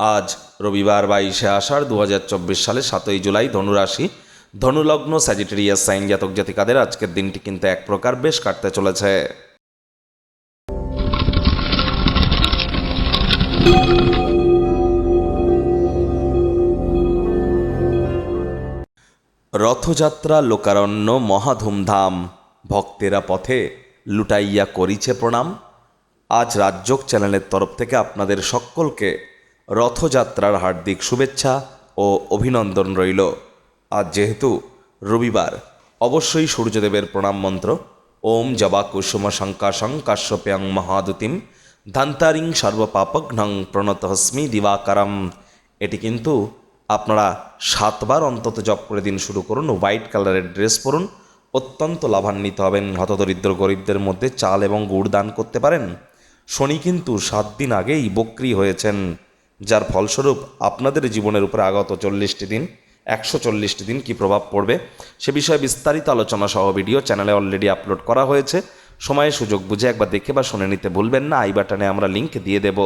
আজ রবিবার বাইশে আষাঢ় দু চব্বিশ সালে সাতই জুলাই ধনুরাশি। ধনুলগ্ন স্যাজিটেরিয়াস সাইন জাতক জাতিকাদের আজকের দিনটি কিন্তু এক প্রকার বেশ কাটতে চলেছে। রথযাত্রা, লোকারণ্য মহাধুমধাম ভক্তেরা পথে লুটাইয়া করিছে প্রণাম। আজ রাজযোগ চ্যানেলের তরফ থেকে আপনাদের সকলকে রথযাত্রার হার্দিক শুভেচ্ছা ও অভিনন্দন রইল। আজ যেহেতু রবিবার, অবশ্যই সূর্যদেবের প্রণাম মন্ত্র, ওম জবা কুসুম শঙ্কাশং কাশ্যপ্যাং মহাদুতিম, ধান্তারিং সর্বপাপঘ্নং প্রণতহস্মি দিবাকারম। এটি কিন্তু আপনারা সাতবার অন্তত জপ করে দিন শুরু করুন, হোয়াইট কালারের ড্রেস পরুন, অত্যন্ত লাভান্বিত হবেন হতদরিদ্র গরিবদের মধ্যে চাল এবং গুড় দান করতে পারেন। শনি কিন্তু সাত দিন আগেই বক্রি হয়েছেন। যার ফলস্বরূপ আপনাদের জীবনের উপরে আগত চল্লিশটি দিন, একশো চল্লিশটি দিন কী প্রভাব পড়বে? সে বিষয়ে বিস্তারিত আলোচনা সহ ভিডিও চ্যানেলে অলরেডি আপলোড করা হয়েছে। সময়ে সুযোগ বুঝে একবার দেখে বা শুনে নিতে ভুলবেন না। আই বাটনে আমরা লিঙ্ক দিয়ে দেব।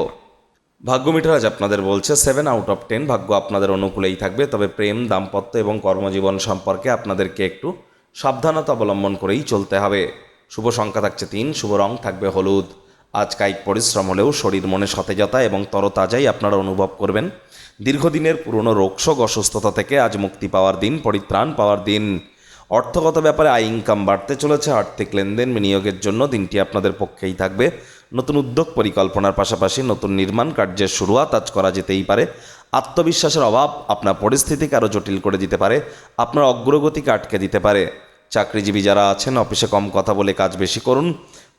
ভাগ্য মিটার আজ আপনাদের বলছে সেভেন আউট অফ টেন ভাগ্য আপনাদের অনুকূলেই থাকবে। তবে প্রেম, দাম্পত্য এবং কর্মজীবন সম্পর্কে আপনাদেরকে একটু সাবধানতা অবলম্বন করেই চলতে হবে। শুভ সংখ্যা থাকছে তিন, শুভ রং থাকবে হলুদ। আজ কায়িক পরিশ্রম হলেও শরীর মনে সতেজতা এবং তরতাজাই আপনারা অনুভব করবেন। দীর্ঘদিনের পুরনো রোগশোক অসুস্থতা থেকে আজ মুক্তি পাওয়ার দিন, পরিত্রাণ পাওয়ার দিন। অর্থগত ব্যাপারে আয় ইনকাম বাড়তে চলেছে, আর্থিক লেনদেন বিনিয়োগের জন্য দিনটি আপনাদের পক্ষেই থাকবে। নতুন উদ্যোগ পরিকল্পনার পাশাপাশি নতুন নির্মাণ কার্যের শুরুয়াত আজ করা যেতেই পারে। আত্মবিশ্বাসের অভাব আপনার পরিস্থিতিকে আরও জটিল করে দিতে পারে, আপনার অগ্রগতিকে আটকে দিতে পারে। চাকরিজীবী যারা আছেন, অফিসে কম কথা বলে কাজ বেশি করুন।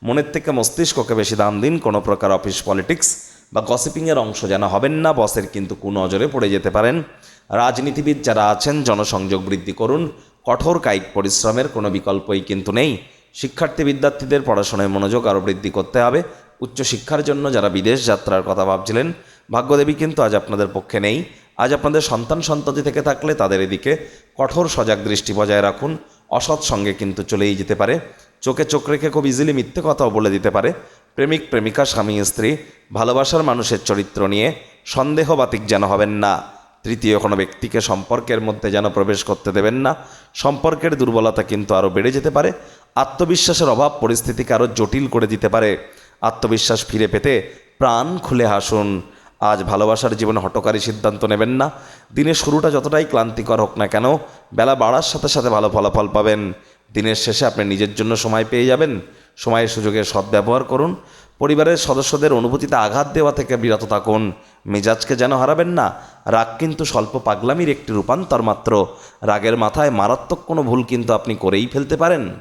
মনের থেকে মস্তিষ্ককে বেশি দাম দিন, কোনো প্রকার অফিস পলিটিক্স বা গসিপিংয়ের অংশ যেন হবেন না। বসের কিন্তু কুনজরে পড়ে যেতে পারেন। রাজনীতিবিদ যারা আছেন, জনসংযোগ বৃদ্ধি করুন। কঠোর কায়িক পরিশ্রমের কোনো বিকল্পই কিন্তু নেই। শিক্ষার্থী বিদ্যার্থীদের পড়াশোনায় মনোযোগ আরও বৃদ্ধি করতে হবে। উচ্চশিক্ষার জন্য যারা বিদেশ যাত্রার কথা ভাবছিলেন, ভাগ্যদেবী কিন্তু আজ আপনাদের পক্ষে নেই। আজ আপনাদের সন্তান সন্ততি থেকে থাকলে তাদের এদিকে কঠোর সজাগ দৃষ্টি বজায় রাখুন। অসৎ সঙ্গে কিন্তু চলেই যেতে পারে। চোখে চোখ রেখে খুব ইজিলি মিথ্যে কথাও বলে দিতে পারে। প্রেমিক, প্রেমিকা, স্বামী, স্ত্রী, ভালোবাসার মানুষের চরিত্র নিয়ে সন্দেহবাতিক যেন হবেন না। তৃতীয়, কোনো ব্যক্তিকে সম্পর্কের মধ্যে যেন প্রবেশ করতে দেবেন না। সম্পর্কের দুর্বলতা কিন্তু আরও বেড়ে যেতে পারে। আত্মবিশ্বাসের অভাব পরিস্থিতিকে আরও জটিল করে দিতে পারে। আত্মবিশ্বাস ফিরে পেতে প্রাণ খুলে হাসুন। আজ ভালোবাসার জীবনে হটকারী সিদ্ধান্ত নেবেন না। দিনের শুরুটা যতটাই ক্লান্তিকর হোক না কেন, বেলা বাড়ার সাথে সাথে ভালো ফলাফল পাবেন। দিনের শেষে আপনি নিজের জন্য সময় পেয়ে যাবেন। সময়ের সুযোগের সদ্ব্যবহার করুন। পরিবারের সদস্যদের অনুভূতিতে আঘাত দেওয়া থেকে বিরত থাকুন। মেজাজকে যেন হারাবেন না। রাগ কিন্তু স্বল্প পাগলামির একটি রূপান্তর মাত্র। রাগের মাথায় মারাত্মক কোনো ভুল কিন্তু আপনি করেই ফেলতে পারেন।